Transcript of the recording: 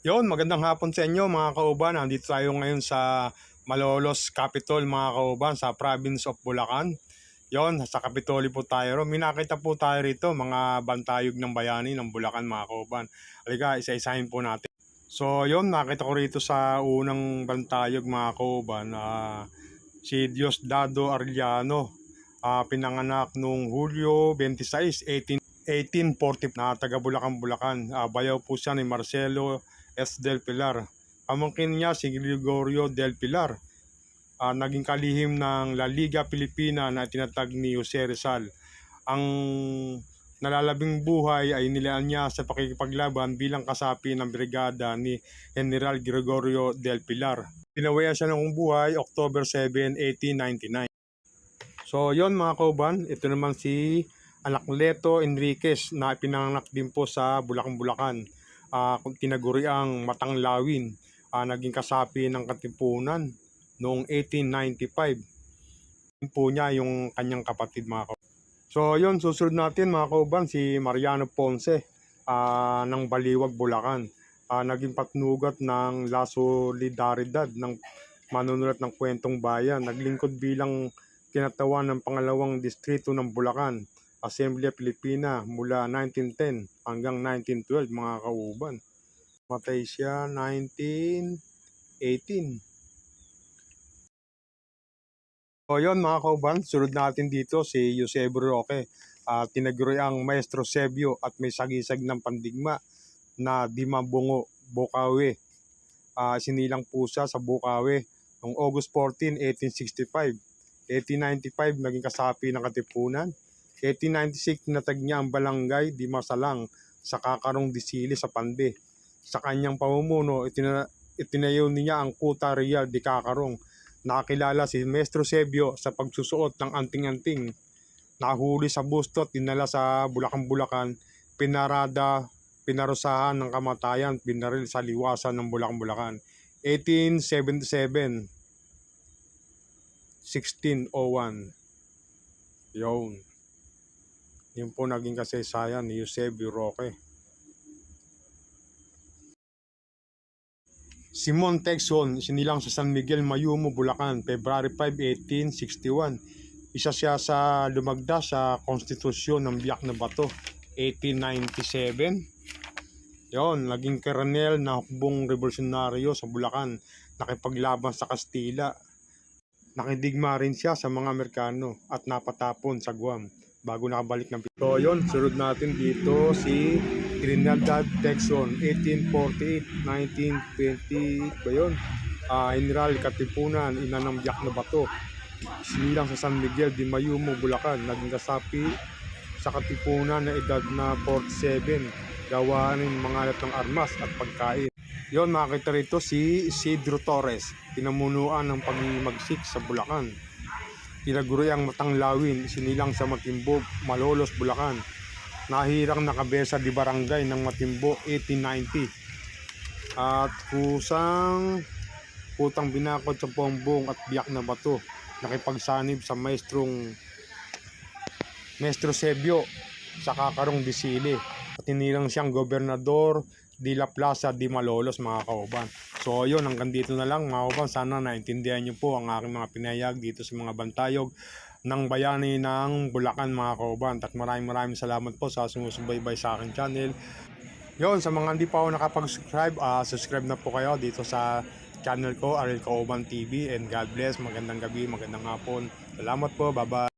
Yon, magandang hapon sa inyo mga kauban. Nandito tayo ngayon sa Malolos Capitol mga kauban sa province of Bulacan. Yon, sa Capitoli po tayo. May nakita po tayo rito mga bantayog ng bayani ng Bulacan mga kauban. Halika, isa-isahin po natin. So yon, nakita ko rito sa unang bantayog mga kauban. ah, si Diosdado Arellano. ah, pinanganak noong Hulyo 26, 18 1840 na taga Bulacan, Bulacan. Ah, bayaw po siya ni Marcelo S. Del Pilar. Pamangkin niya si Gregorio Del Pilar. Ah, naging kalihim ng La Liga Pilipina na tinatag ni Jose Rizal. Ang nalalabing buhay ay nilaan niya sa pakikipaglaban bilang kasapi ng brigada ni General Gregorio Del Pilar. Pinawayan siya ng buhay October 7, 1899. So yon mga kauban, ito naman si Anacleto Enriquez na pinanganak din po sa Bulacan, Bulacan. Kung tinaguri ang Matanglawin. Ah, naging kasapi ng Katipunan noong 1895. Yun po niya yung kanyang kapatid mga kauban. So yon susunod natin mga kauban si Mariano Ponce ah, ng Baliwag, Bulacan. Ah, naging patnugat ng La Solidaridad ng manunulat ng kwentong bayan. Naglingkod bilang kinatawan ng pangalawang distrito ng Bulacan, Assembly Pilipina mula 1910 hanggang 1912 mga kauban. Matay siya 1918. So yun mga kauban, sunod natin dito si Eusebio Roque. Uh, tinaguri ang Maestro Sebio at may sagisag ng pandigma na Dimabungo, Bukawi. Ah, sinilang po siya sa Bukawi noong August 14, 1865. 1895 naging kasapi ng Katipunan. 1896 natag niya ang Balangay di Masalang sa Kakarong Disili sa Pande. Sa kanyang pamumuno, itina, itinayo niya ang Kuta Real di Kakarong. Nakakilala si Maestro Sebio sa pagsusuot ng anting-anting. Nahuli sa busto at dinala sa Bulacan-Bulacan. Pinarada, pinarusahan ng kamatayan, binaril sa liwasan ng Bulacan-Bulacan. 1877 1601. Yun. Yun po naging kasaysayan ni Eusebio Roque. Simon Texon, sinilang sa San Miguel, Mayumo, Bulacan, February 5, 1861. Isa siya sa lumagda sa konstitusyon ng Biak na Bato, 1897. Yon, naging koronel na hukbong revolusyonaryo sa Bulacan, nakipaglaban sa Kastila, Nakidigma rin siya sa mga Amerikano at napatapon sa Guam bago nakabalik ng So yun, sunod natin dito si Trinidad Texon, 1848-1920 ba yun? Ah, General Katipunan, ina ng Biak na Bato. Sinilang sa San Miguel de Mayumo, Bulacan, naging kasapi sa Katipunan na edad na 47, gawa ng mga ng armas at pagkain. Yon makita rito si Isidro Torres, pinamunuan ng pagmagsik sa Bulacan. Tinaguri ang Matanglawin, sinilang sa Matimbog, Malolos, Bulacan. Nahirang nakabesa di barangay ng Matimbo 1890. At kusang putang binakot sa Pombong at Biyak na Bato. Nakipagsanib sa maestrong Maestro Sebio sa Kakarong Disili. At tinilang siyang gobernador di La Plaza di Malolos mga kauban. So yun, hanggang dito na lang mga kauban. Sana naintindihan nyo po ang aking mga pinayag dito sa mga bantayog ng bayani ng Bulacan mga kauban. At maraming maraming salamat po sa sumusubaybay sa aking channel. Yun, sa mga hindi pa ako nakapag-subscribe, ah, subscribe na po kayo dito sa channel ko, Ariel Kauban TV. And God bless, magandang gabi, magandang hapon. Salamat po, bye-bye.